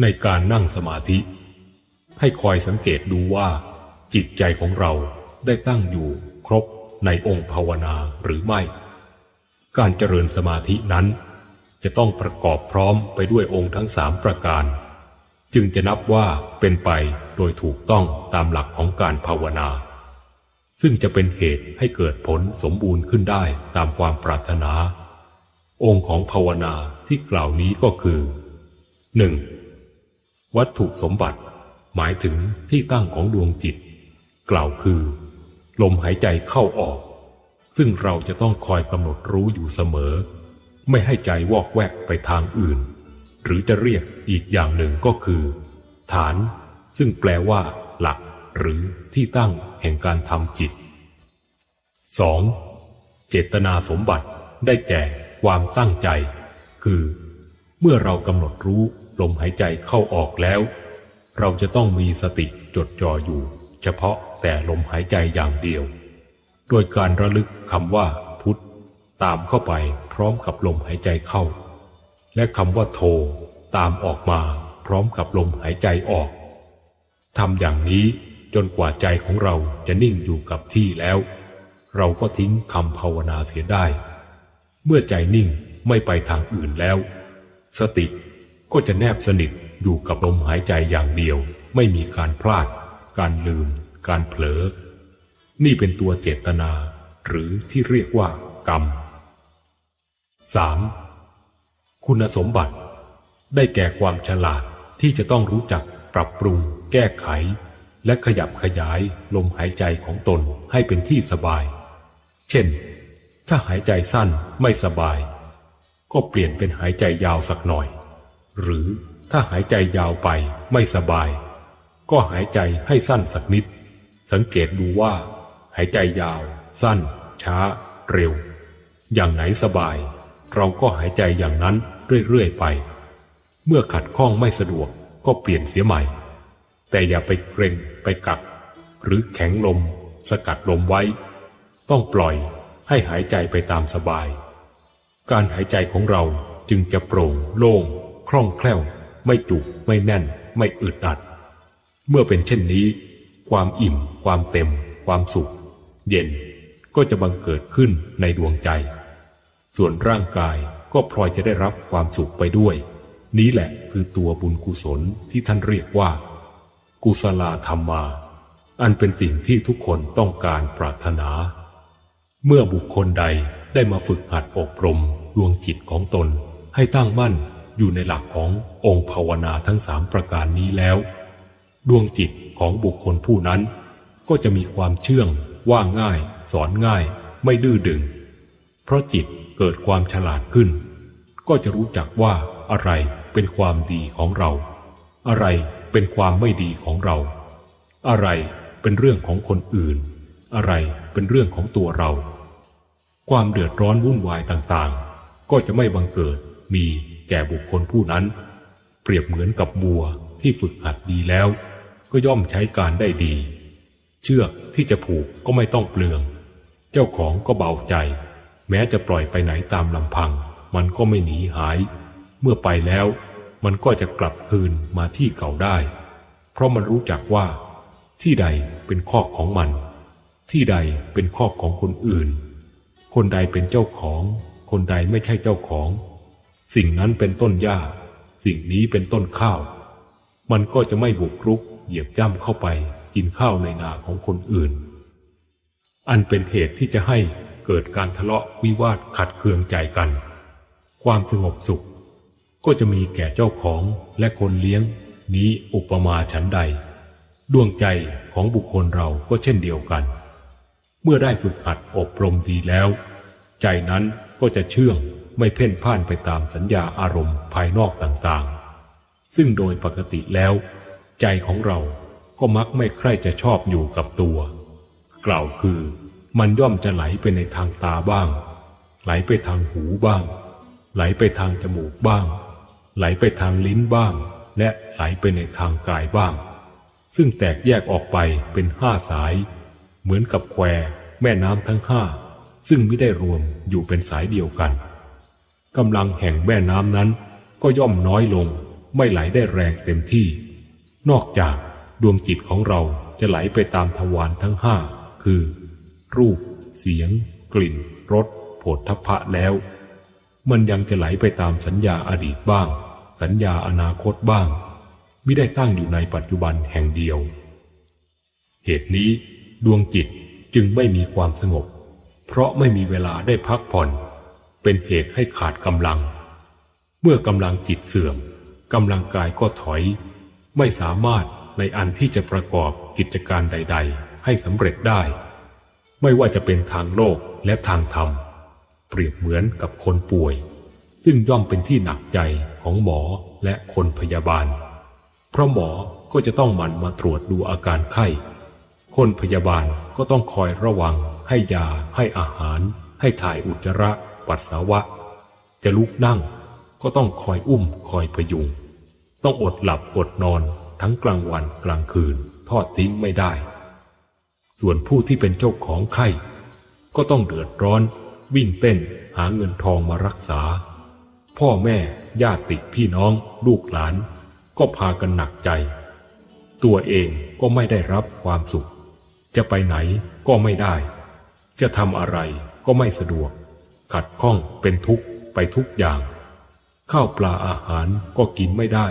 ในการนั่งสมาธิ ให้คอยสังเกตดูว่า จิตใจของเราได้ตั้งอยู่ครบในองค์ภาวนาหรือไม่ การเจริญสมาธินั้น จะต้องประกอบพร้อมไปด้วยองค์ทั้งสามประการ จึงจะนับว่าเป็นไปโดยถูกต้องตามหลักของการภาวนา ซึ่งจะเป็นเหตุให้เกิดผลสมบูรณ์ขึ้นได้ตามความปรารถนา องค์ของภาวนาที่กล่าวนี้ก็คือ 1. วัตถุสมบัติ หมายถึงที่ตั้งของดวงจิต กล่าวคือ ลมหายใจเข้าออก ซึ่งเราจะต้องคอยกำหนดรู้อยู่เสมอ ไม่ให้ใจวอกแวกไปทางอื่น หรือจะเรียกอีกอย่างหนึ่งก็คือ ฐาน ซึ่งแปลว่า หลัก หรือที่ตั้งแห่งการทำจิต 2. เจตนาสมบัติได้แก่ความตั้งใจ คือ เมื่อเรากำหนดรู้ ลมหายใจเข้าออกแล้ว เราจะต้องมีสติจดจ่ออยู่ เฉพาะแต่ลมหายใจอย่างเดียว โดยการระลึกคำว่า พุทธตามเข้าไปพร้อมกับลมหายใจเข้า และคำว่าโทตามออกมาพร้อมกับลมหายใจออกทำอย่างนี้จนกว่าใจของเราจะนิ่งอยู่กับที่แล้ว เราก็ทิ้งคำภาวนาเสียได้ เมื่อใจนิ่งไม่ไปทางอื่นแล้ว สติ ก็จะแนบสนิทอยู่กับลมหายใจอย่างเดียว ไม่มีการพลาด การลืม การเผลอ นี่เป็นตัวเจตนา หรือที่เรียกว่ากรรม 3. คุณสมบัติ ได้แก่ความฉลาดที่จะต้องรู้จักปรับปรุง แก้ไข และขยับขยายลมหายใจของตนให้เป็นที่สบาย เช่น ถ้าหายใจสั้นไม่สบาย ก็เปลี่ยนเป็นหายใจยาวสักหน่อย หรือถ้าหายใจยาวไปไม่สบาย ก็หายใจให้สั้นสักนิด สังเกตดูว่า หายใจยาว สั้น ช้า เร็ว อย่างไหนสบาย เราก็หายใจอย่างนั้นเรื่อยๆไป เมื่อขัดข้องไม่สะดวกก็เปลี่ยนเสียใหม่ แต่อย่าไปเกรงไปกัก หรือแข็งลม สกัดลมไว้ ต้องปล่อยให้หายใจไปตามสบาย การหายใจของเราจึงจะโปร่งโล่ง ล่องแคล่ว ไม่จุกไม่แน่น ไม่อึดอัด เมื่อเป็นเช่นนี้ ความอิ่ม ความเต็ม ความสุข เย็นก็จะบังเกิดขึ้นในดวงใจ ส่วนร่างกายก็พลอยจะได้รับความสุขไปด้วย นี้แหละคือตัวบุญกุศลที่ท่านเรียกว่า กุศลธรรมาอันเป็นสิ่งที่ทุกคนต้องการปรารถนา เมื่อบุคคลใดได้มาฝึกหัดอบรมดวงจิตของตนให้ตั้งมั่น อยู่ในหลักขององค์ภาวนาทั้งสามประการนี้แล้ว ดวงจิตของบุคคลผู้นั้น ก็จะมีความเชื่อง ว่าง่าย สอนง่าย ไม่ดื้อดึง เพราะจิตเกิดความฉลาดขึ้น ก็จะรู้จักว่าอะไรเป็นความดีของเรา อะไรเป็นความไม่ดีของเรา อะไรเป็นเรื่องของคนอื่น อะไรเป็นเรื่องของตัวเรา ความเดือดร้อนวุ่นวายต่างๆ ก็จะไม่บังเกิดมี ก่บุคคลผู้นั้น เปรียบเหมือนกับวัวที่ฝึกหัดดีแล้ว ก็ย่อมใช้การได้ดี เชือกที่จะผูกก็ไม่ต้องเปลือง เจ้าของก็เบาใจ แม้จะปล่อยไปไหนตามลำพัง มันก็ไม่หนีหาย เมื่อไปแล้วมันก็จะกลับคืนมาที่เก่าได้ เพราะมันรู้จักว่า ที่ใดเป็นคอกของมัน ที่ใดเป็นคอกของคนอื่น คนใดเป็นเจ้าของ คนใดไม่ใช่เจ้าของ สิ่งนั้นเป็นต้นหญ้า สิ่งนี้เป็นต้นข้าว มันก็จะไม่บุกรุก เหยียบย่ำเข้าไปกินข้าวในนาของคนอื่น อันเป็นเหตุที่จะให้เกิดการทะเลาะวิวาทขัดเคืองใจกัน ความสงบสุข ก็จะมีแก่เจ้าของและคนเลี้ยง นี้อุปมาฉันใด ดวงใจของบุคคลเราก็เช่นเดียวกัน เมื่อได้ฝึกหัดอบรมดีแล้ว ใจนั้นก็จะเชื่อง ไม่เพ่นพ่านไปตามสัญญาอารมณ์ภายนอกต่างๆ ซึ่งโดยปกติแล้ว ใจของเราก็มักไม่ใคร่จะชอบอยู่กับตัว กล่าวคือมันย่อมจะไหลไปในทางตาบ้าง ไหลไปทางหูบ้าง ไหลไปทางจมูกบ้าง ไหลไปทางลิ้นบ้าง และไหลไปในทางกายบ้าง ซึ่งแตกแยกออกไปเป็นห้าสาย เหมือนกับแควแม่น้ำทั้งห้าซึ่งไม่ได้รวมอยู่เป็นสายเดียวกัน กำลังแห่งแม่น้ำนั้น ก็ย่อมน้อยลง ไม่ไหลได้แรงเต็มที่ นอกจากดวงจิตของเราจะไหลไปตามทวารทั้งห้าคือ รูป เสียง กลิ่นรสโผฏฐัพพะแล้ว มันยังจะไหลไปตามสัญญาอดีตบ้าง สัญญาอนาคตบ้างไม่ได้ตั้งอยู่ในปัจจุบันแห่งเดียว เหตุนี้ดวงจิตจึงไม่มีความสงบ เพราะไม่มีเวลาได้พักผ่อน เป็นเหตุให้ขาดกำลัง เมื่อกำลังจิตเสื่อมกำลังกายก็ถอย ไม่สามารถในอันที่จะประกอบกิจการใด ๆ ให้สำเร็จได้ ไม่ว่าจะเป็นทางโลกและทางธรรม เปรียบเหมือนกับคนป่วย ซึ่งย่อมเป็นที่หนักใจของหมอและคนพยาบาล เพราะหมอก็จะต้องหมั่นมาตรวจดูอาการไข้ คนพยาบาลก็ต้องคอยระวังให้ยาให้อาหาร ให้ถ่ายอุจจาระ ปัสสาวะ จะลุกนั่ง ก็ต้องคอยอุ้มคอยพยุง ต้องอดหลับอดนอนทั้งกลางวันกลางคืนทอดทิ้งไม่ได้ ส่วนผู้ที่เป็นเจ้าของไข้ ก็ต้องเดือดร้อน วิ่งเต้นหาเงินทองมารักษา พ่อแม่ญาติพี่น้อง ลูกหลาน ก็พากันหนักใจ ตัวเองก็ไม่ได้รับความสุข จะไปไหนก็ไม่ได้ จะทำอะไรก็ไม่สะดวก ขัดข้องเป็นทุกข์ไปทุกอย่าง ข้าวปลาอาหารก็กินไม่ได้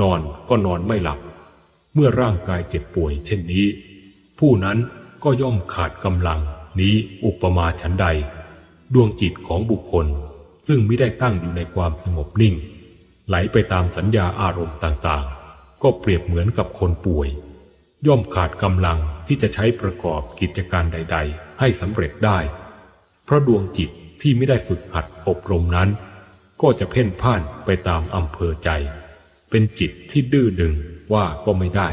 นอนก็นอนไม่หลับ เมื่อร่างกายเจ็บป่วยเช่นนี้ ผู้นั้นก็ย่อมขาดกำลังนี้อุปมาฉันใด ดวงจิตของบุคคล ซึ่งไม่ได้ตั้งอยู่ในความสงบนิ่ง ไหลไปตามสัญญาอารมณ์ต่างๆ ก็เปรียบเหมือนกับคนป่วย ย่อมขาดกำลังที่จะใช้ประกอบกิจการใด ๆ ให้สำเร็จได้ เพราะดวงจิต ที่ไม่ได้ฝึกหัดอบรมนั้น ก็จะเพ่นพ่านไปตามอำเภอใจ เป็นจิตที่ดื้อดึงว่าก็ไม่ได้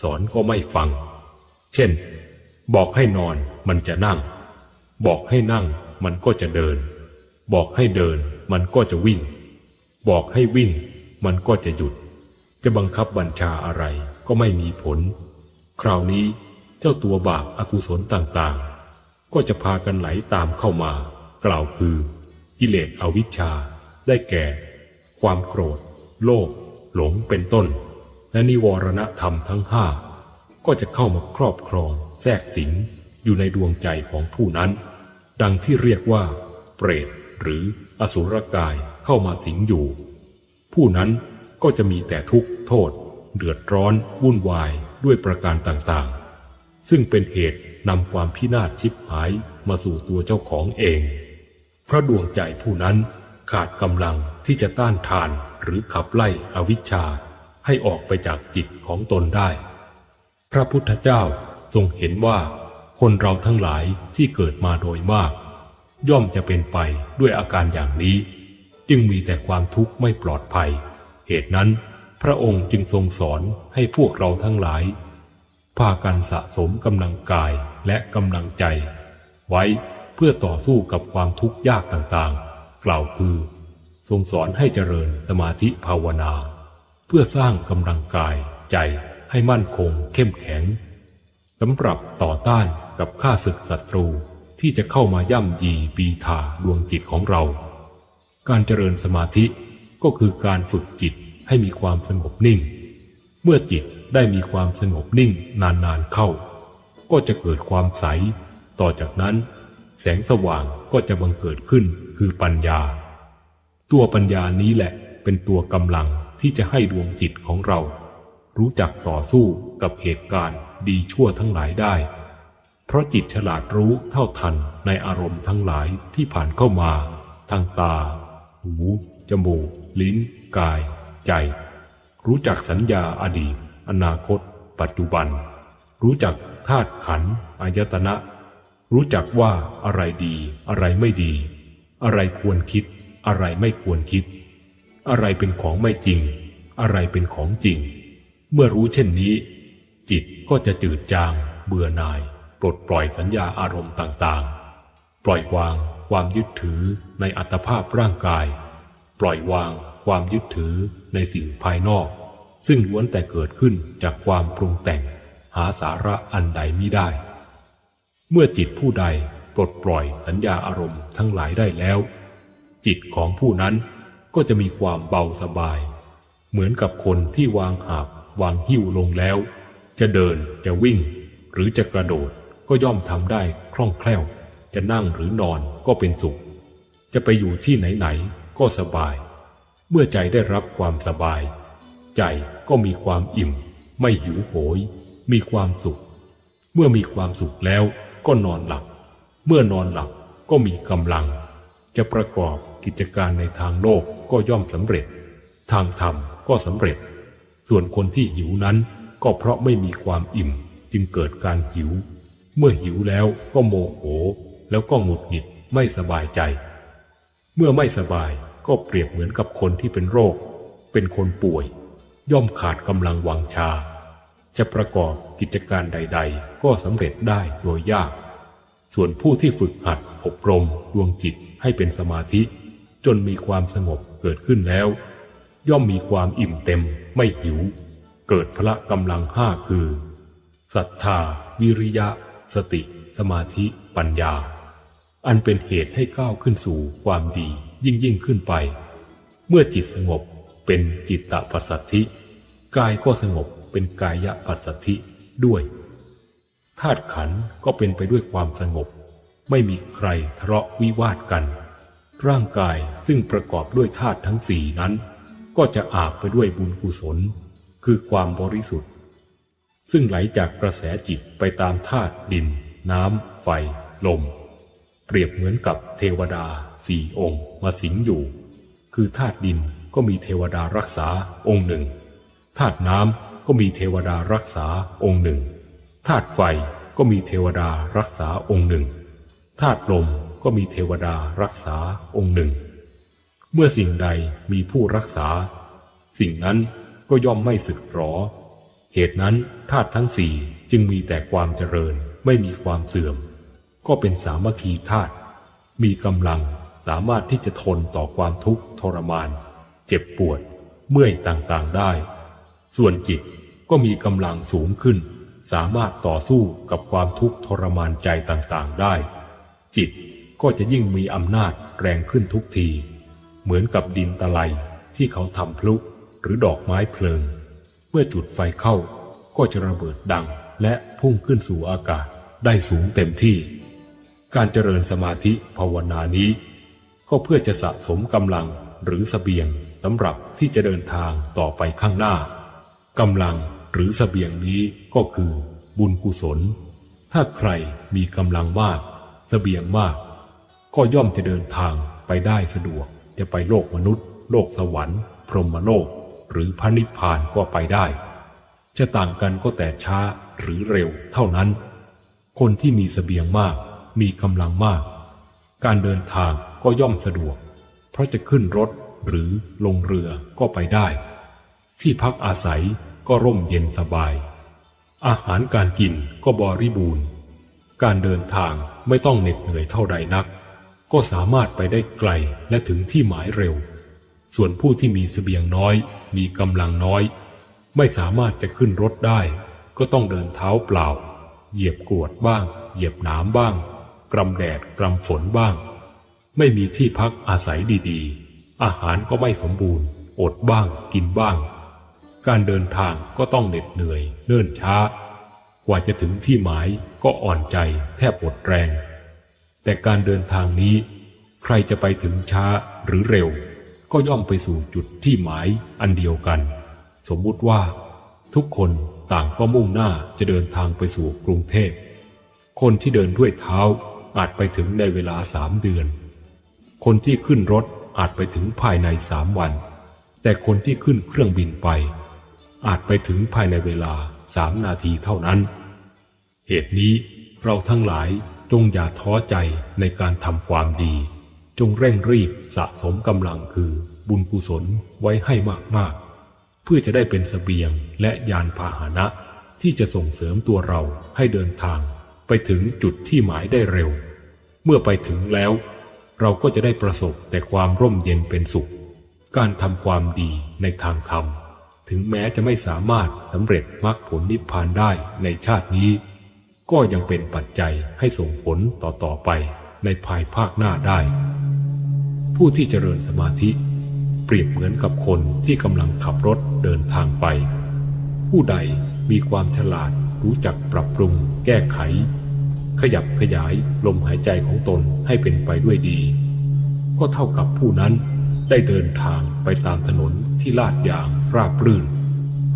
สอนก็ไม่ฟัง เช่น บอกให้นอนมันจะนั่ง บอกให้นั่งมันก็จะเดิน บอกให้เดินมันก็จะวิ่ง บอกให้วิ่งมันก็จะหยุด จะบังคับบัญชาอะไรก็ไม่มีผล คราวนี้เจ้าตัวบาปอากุศลต่างๆ ก็จะพากันไหลตามเข้ามา กล่าวคือ กิเลสอวิชชา ได้แก่ ความโกรธ โลภหลงเป็นต้น และนิวรณธรรมทั้งห้าก็จะเข้ามาครอบครอง แทรกสิงอยู่ในดวงใจของผู้นั้น ดังที่เรียกว่า เปรตหรืออสุรกายเข้ามาสิงอยู่ ผู้นั้นก็จะมีแต่ทุกข์โทษ เดือดร้อน วุ่นวายด้วยประการต่างๆ ซึ่งเป็นเหตุนำความพินาศชิบหายมาสู่ตัวเจ้าของเอง เพราะดวงใจผู้นั้นขาดกำลังที่จะต้านทานหรือขับไล่อวิชชาให้ออกไปจากจิตของตนได้ พระพุทธเจ้าทรงเห็นว่า คนเราทั้งหลายที่เกิดมาโดยมาก ย่อมจะเป็นไปด้วยอาการอย่างนี้ จึงมีแต่ความทุกข์ไม่ปลอดภัย เหตุนั้น พระองค์จึงทรงสอนให้พวกเราทั้งหลาย พากันสะสมกำลังกายและกำลังใจ ไว้ เพื่อต่อสู้กับความทุกข์ยากต่างๆ กล่าวคือ ทรงสอนให้เจริญสมาธิภาวนา เพื่อสร้างกำลังกายใจให้มั่นคงเข้มแข็งสำหรับต่อต้านกับข้าศึกศัตรูที่จะเข้ามาย่ำยีปีทาดวงจิตของเรา การเจริญสมาธิก็คือการฝึกจิตให้มีความสงบนิ่ง เมื่อจิตได้มีความสงบนิ่งนานๆเข้า ก็จะเกิดความใส ต่อจากนั้น แสงสว่างก็จะบังเกิดขึ้นคือปัญญา ตัวปัญญานี้แหละเป็นตัวกำลังที่จะให้ดวงจิตของเรา รู้จักต่อสู้กับเหตุการณ์ดีชั่วทั้งหลายได้ เพราะจิตฉลาดรู้เท่าทันในอารมณ์ทั้งหลายที่ผ่านเข้ามา ทางตา หู จมูก ลิ้น กาย ใจ รู้จักสัญญาอดีต อนาคต ปัจจุบัน รู้จักธาตุขันธ์อายตนะ รู้จักว่าอะไรดี อะไรไม่ดี อะไรควรคิด อะไรไม่ควรคิด อะไรเป็นของไม่จริง อะไรเป็นของจริง เมื่อรู้เช่นนี้ จิตก็จะจืดจาง เบื่อหน่าย ปลดปล่อยสัญญาอารมณ์ต่างๆ ปล่อยวางความยึดถือในอัตภาพร่างกาย ปล่อยวางความยึดถือในสิ่งภายนอก ซึ่งล้วนแต่เกิดขึ้นจากความปรุงแต่ง หาสาระอันใดมิได้ เมื่อจิตผู้ใดปลดปล่อยสัญญาอารมณ์ทั้งหลายได้แล้ว จิตของผู้นั้นก็จะมีความเบาสบาย เหมือนกับคนที่วางหาบวางหิ้วลงแล้ว จะเดินจะวิ่ง หรือจะกระโดดก็ย่อมทำได้คล่องแคล่ว จะนั่งหรือนอนก็เป็นสุข จะไปอยู่ที่ไหนๆก็สบาย เมื่อใจได้รับความสบาย ใจก็มีความอิ่ม ไม่หิวโหย มีความสุข เมื่อมีความสุขแล้ว ก็นอนหลับ เมื่อนอนหลับก็มีกำลัง จะประกอบกิจการในทางโลกก็ย่อมสำเร็จ ทางธรรมก็สำเร็จ ส่วนคนที่หิวนั้นก็เพราะไม่มีความอิ่มจึงเกิดการหิว เมื่อหิวแล้วก็โมโห แล้วก็หงุดหงิดไม่สบายใจ เมื่อไม่สบายก็เปรียบเหมือนกับคนที่เป็นโรค เป็นคนป่วย ย่อมขาดกำลังวังชา จะประกอบกิจการใด ๆ ก็สำเร็จได้โดยยาก ส่วนผู้ที่ฝึกหัดอบรมดวงจิตให้เป็นสมาธิ จนมีความสงบเกิดขึ้นแล้ว ย่อมมีความอิ่มเต็มไม่หิว เกิดพละกำลังห้าคือศรัทธา วิริยะ สติ สมาธิ ปัญญา อันเป็นเหตุให้ก้าวขึ้นสู่ความดียิ่งยิ่งขึ้นไป เมื่อจิตสงบเป็นจิตตปัสสัทธิ กายก็สงบเป็นกายะปัสสธิด้วยธาตุขันธ์ก็เป็นไปด้วยความสงบ ไม่มีใครทะเลาะวิวาทกัน ร่างกายซึ่งประกอบด้วยธาตุทั้งสี่นั้น ก็จะอาบไปด้วยบุญกุศล คือความบริสุทธิ์ ซึ่งไหลจากกระแสจิตไปตามธาตุดิน น้ำ ไฟ ลม เปรียบเหมือนกับเทวดาสี่องค์มาสิงอยู่ คือธาตุดินก็มีเทวดารักษาองค์หนึ่ง ธาตุน้ำก็มีเทวดารักษาองค์หนึ่งธาตุไฟก็มีเทวดารักษาองค์หนึ่งธาตุลมก็มีเทวดารักษาองค์หนึ่ง เมื่อสิ่งใดมีผู้รักษา สิ่งนั้นก็ย่อมไม่สึกหรอ เหตุนั้นธาตุทั้งสี่จึงมีแต่ความเจริญไม่มีความเสื่อม ก็เป็นสามัคคีธาตุมีกำลังสามารถที่จะทนต่อความทุกข์ทรมาน เจ็บปวด เมื่อยต่างๆได้ ส่วนจิตก็มีกำลังสูงขึ้น สามารถต่อสู้กับความทุกข์ทรมานใจต่างๆได้ จิตก็จะยิ่งมีอำนาจแรงขึ้นทุกที เหมือนกับดินตะไลที่เขาทำพลุหรือดอกไม้เพลิง เมื่อจุดไฟเข้าก็จะระเบิดดังและพุ่งขึ้นสู่อากาศได้สูงเต็มที่ การเจริญสมาธิภาวนานี้ ก็เพื่อจะสะสมกำลังหรือสเสบียงสำหรับที่จะเดินทางต่อไปข้างหน้า กำลังหรือสเสบียงนี้ก็คือบุญกุศล ถ้าใครมีกำลังมากสเสบียงมาก ก็ย่อมจะเดินทางไปได้สะดวก จะไปโลกมนุษย์ โลกสวรรค์ พรหมโลก หรือพระนิพพานก็ไปได้ จะต่างกันก็แต่ช้าหรือเร็วเท่านั้น คนที่มีสเสบียงมาก มีกำลังมาก การเดินทางก็ย่อมสะดวก เพราะจะขึ้นรถหรือลงเรือก็ไปได้ ที่พักอาศัยก็ร่มเย็นสบาย อาหารการกินก็บริบูรณ์ การเดินทางไม่ต้องเหน็ดเหนื่อยเท่าใดนัก ก็สามารถไปได้ไกลและถึงที่หมายเร็ว ส่วนผู้ที่มีเสบียงน้อย มีกำลังน้อย ไม่สามารถจะขึ้นรถได้ ก็ต้องเดินเท้าเปล่า เหยียบกวดบ้าง เหยียบหนามบ้าง กรำแดดกรำฝนบ้าง ไม่มีที่พักอาศัยดีๆ อาหารก็ไม่สมบูรณ์ อดบ้าง กินบ้าง การเดินทางก็ต้องเหน็ดเหนื่อย เนิ่นช้า กว่าจะถึงที่หมายก็อ่อนใจแทบหมดแรง แต่การเดินทางนี้ ใครจะไปถึงช้าหรือเร็ว ก็ย่อมไปสู่จุดที่หมายอันเดียวกัน สมมุติว่า ทุกคนต่างก็มุ่งหน้าจะเดินทางไปสู่กรุงเทพ คนที่เดินด้วยเท้าอาจไปถึงในเวลาสามเดือน คนที่ขึ้นรถอาจไปถึงภายในสามวัน แต่คนที่ขึ้นเครื่องบินไป อาจไปถึงภายในเวลาสามนาทีเท่านั้น เหตุนี้เราทั้งหลายจงอย่าท้อใจในการทำความดี จงเร่งรีบสะสมกำลังคือบุญกุศลไว้ให้มากๆ เพื่อจะได้เป็นเสบียงและยานพาหนะที่จะส่งเสริมตัวเราให้เดินทาง ไปถึงจุดที่หมายได้เร็ว เมื่อไปถึงแล้ว เราก็จะได้ประสบแต่ความร่มเย็นเป็นสุข การทำความดีในทางธรรม ถึงแม้จะไม่สามารถสำเร็จมรรคผลนิพพานได้ในชาตินี้ ก็ยังเป็นปัจจัยให้ส่งผลต่อๆไปในภายภาคหน้าได้ ผู้ที่เจริญสมาธิ เปรียบเหมือนกับคนที่กำลังขับรถเดินทางไป ผู้ใดมีความฉลาดรู้จักปรับปรุง แก้ไข ขยับขยายลมหายใจของตนให้เป็นไปด้วยดี ก็เท่ากับผู้นั้นได้เดินทางไปตามถนนที่ลาดยาง ราบรื่น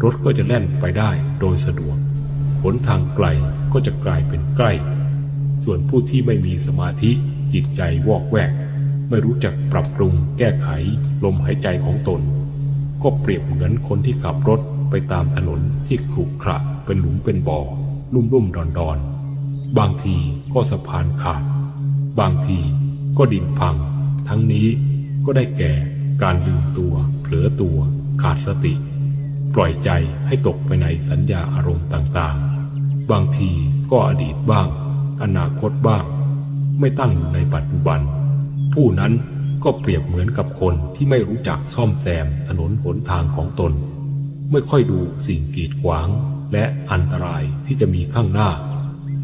รถก็จะแล่นไปได้โดยสะดวกหนทางไกลก็จะกลายเป็นใกล้ ส่วนผู้ที่ไม่มีสมาธิจิตใจวอกแวก ไม่รู้จักปรับปรุงแก้ไขลมหายใจของตน ก็เปรียบเหมือนคนที่ขับรถไปตามถนนที่ขรุขระเป็นหลุมเป็นบ่อลุ่มลุ่มดอนดอนๆ บางทีก็สะพานขาด บางทีก็ดินพัง ทั้งนี้ก็ได้แก่การลืมตัว เผลอตัว ขาดสติ ปล่อยใจให้ตกไปในสัญญาอารมณ์ต่างๆ บางทีก็อดีตบ้าง อนาคตบ้าง ไม่ตั้งอยู่ในปัจจุบัน ผู้นั้นก็เปรียบเหมือนกับคนที่ไม่รู้จักซ่อมแซมถนนหนทางของตน ไม่ค่อยดูสิ่งกีดขวาง และอันตรายที่จะมีข้างหน้า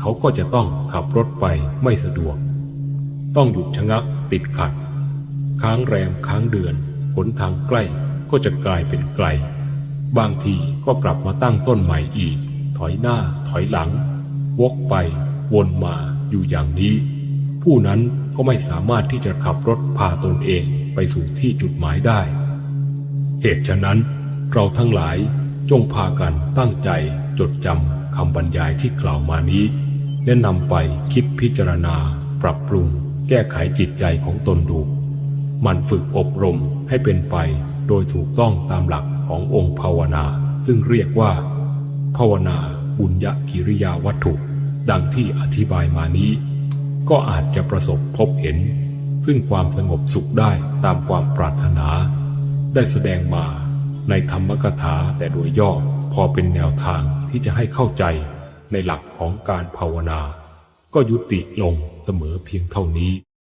เขาก็จะต้องขับรถไปไม่สะดวก ต้องหยุดชะงักติดขัด ค้างแรมค้างเดือน หนทางใกล้ ก็จะกลายเป็นไกล บางทีก็กลับมาตั้งต้นใหม่อีก ถอยหน้าถอยหลัง วกไป วนมาอยู่อย่างนี้ ผู้นั้นก็ไม่สามารถที่จะขับรถพาตนเองไปสู่ที่จุดหมายได้ เหตุฉะนั้น เราทั้งหลายจงพากันตั้งใจจดจำคำบรรยายที่กล่าวมานี้และนำไปคิดพิจารณา ปรับปรุง แก้ไขจิตใจของตนดู มันฝึกอบรมให้เป็นไป โดยถูกต้องตามหลักขององค์ภาวนา ซึ่งเรียกว่า ภาวนาบุญญกิริยาวัตถุ ดังที่อธิบายมานี้ ก็อาจจะประสบพบเห็น ซึ่งความสงบสุขได้ตามความปรารถนา ได้แสดงมาในธรรมกถาแต่โดยย่อพอเป็นแนวทางที่จะให้เข้าใจในหลักของการภาวนา ก็ยุติลงเสมอเพียงเท่านี้